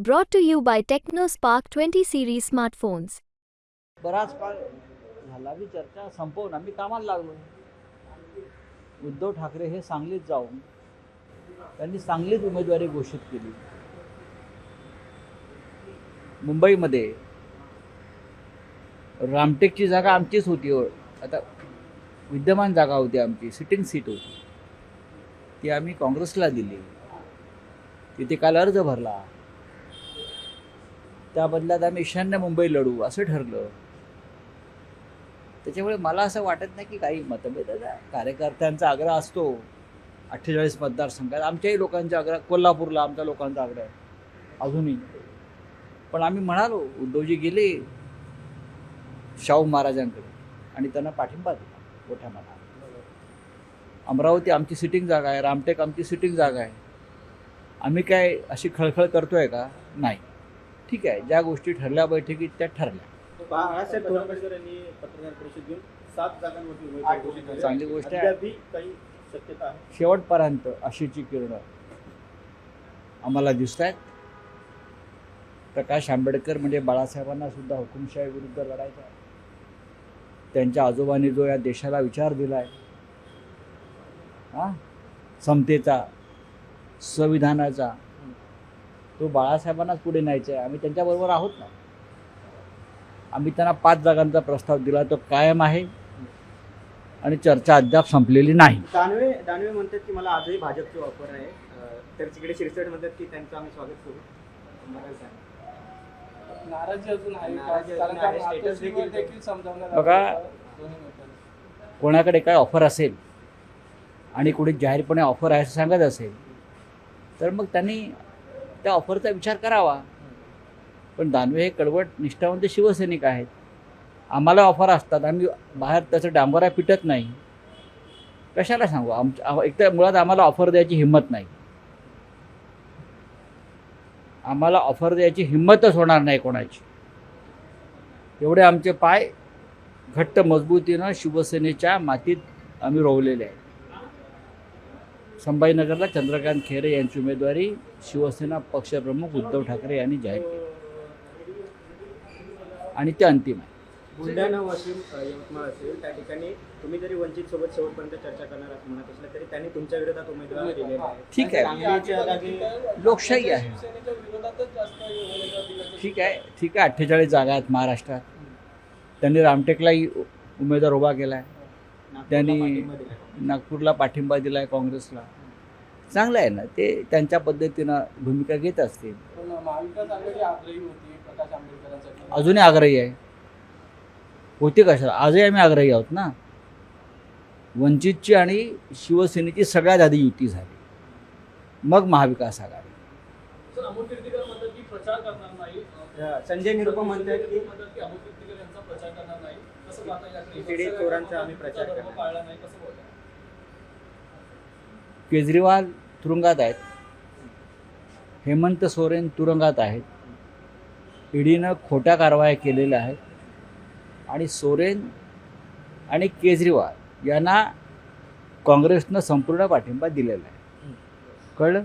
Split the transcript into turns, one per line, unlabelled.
Brought to you by TechnoSpark 20 series smartphones.
बराच काळ झाला की चर्चा संपवून आम्ही कामाला लागलो उद्धव ठाकरे हे सांगलीत जाऊन त्यांनी सांगलीत उमेदवारी घोषित केली. मुंबईमध्ये रामटेकची जागा आमचीच होती हो. आता विद्यमान जागा होती आमची सिटिंग सीट होती. ती आम्ही काँग्रेसला दिली. तिथे काल अर्ज भरला. त्या बदल्यात आम्ही ईशान्य मुंबई लढू असं ठरलं. त्याच्यामुळे मला असं वाटत नाही की काही मतभेद कार्यकर्त्यांचा आग्रह असतो. अठ्ठेचाळीस मतदारसंघात. आमच्याही लोकांचा आग्रह कोल्हापूरला आमच्या लोकांचा आग्रह आहे. अजूनही. पण आम्ही म्हणालो उद्धवजी गेले शाहू महाराजांकडे आणि त्यांना पाठिंबा दिला मोठ्या मनात अमरावती आमची सिटिंग जागा आहे. रामटेक आमची सिटिंग जागा आहे. आम्ही काय अशी खळखळ करतोय का? नाही. ठीक आहे ज्या गोष्टी ठरल्या बैठकीत त्या ठरल्या
बाळासाहेब थोरात यांनी पत्रकार परिषद घेऊन सात जागांवरती उमेदवार घोषित केले.
चांगली गोष्ट आहे.
अद्यापही काही शक्यता आहे
शेवटपर्यंत आशेची किरणं आम्हाला दिसत आहेत प्रकाश आंबेडकर म्हणजे बाळासाहेबांना सुद्धा हुकुमशाही विरुद्ध लढायचं आहे त्यांच्या आजोबांनी जो या देशाला विचार दिला आहे हा समतेचा संविधानाचा तो बाळासाहेबांनाच पुढे न्यायचा आहे. आम्ही त्यांच्याबरोबर आहोत ना. आम्ही त्यांना पाच जागांचा प्रस्ताव दिला तो कायम आहे. आणि चर्चा अद्याप संपलेली नाही.
दानवे दानवे म्हणतात की मला आजही भाजपची ऑफर आहे. तर तिकडे शिरसट म्हणतात की त्यांचं आम्ही स्वागत करू.
नाराजी अजून आहे.
बघा. कोणाकडे काय ऑफर असेल आणि कोणी जाहीरपणे ऑफर आहे असं सांगत असेल तर मग त्यांनी त्या ऑफरचा विचार करावा. पण दानवे हे कडवट निष्ठावंत शिवसैनिक आहेत. आम्हाला ऑफर असतात आम्ही बाहेर त्याचं डांबरा पिटत नाही. कशाला सांगू? आमच्या एक तर मुळात आम्हाला ऑफर द्यायची हिंमत नाही. आम्हाला ऑफर द्यायची हिंमतच होणार नाही कोणाची. एवढे आमचे पाय घट्ट मजबूतीनं शिवसेनेच्या मातीत आम्ही रोवलेले आहे संभाजीनगरला चंद्रकांत खैरे यांची उमेदवारी शिवसेना पक्षप्रमुख उद्धव ठाकरे यांनी जाहीर केली. आणि ते अंतिम आहे.
बुलढाणा वाशिम यवतमाळ असेल त्या ठिकाणी तुम्ही जरी वंचित सोबत शेवटपर्यंत चर्चा करणार असं म्हणत असलं तरी त्यांनी तुमच्या विरोधात उमेदवार दिलेले
ठीक आहे. लोकशाही आहे. ठीक आहे. ठीक आहे. अठ्ठेचाळीस जागा आहेत महाराष्ट्रात. त्यांनी रामटेकलाही उमेदवार उभा केला आहे त्यांनी-. नागपूरला पाठिंबा दिला आहे काँग्रेसला. चांगलं आहे ना ते त्यांच्या पद्धतीनं भूमिका घेत असतील.
पण महाविकास आघाडी आग्रही होती प्रकाश आंबेडकरांसाठी
अजूनही आग्रही आहे. होते कशाला आजही आम्ही आग्रही आहोत ना? वंचितची आणि शिवसेनेची सगळ्यात आधी युती झाली. मग महाविकास आघाडी.
सर अमोल कीर्तीकर म्हणतात की प्रचार करणार नाही.
अं, संजय निरुपम म्हणतात की
म्हणतात
चोरांचा आम्ही प्रचार करणार.
केजरीवाल तुरुंगात आहेत. हेमंत सोरेन तुरुंगात आहेत. ईडीनं खोट्या कारवाया केलेल्या आहेत. आणि सोरेन आणि केजरीवाल यांना काँग्रेसनं संपूर्ण पाठिंबा दिलेला आहे. कळलं?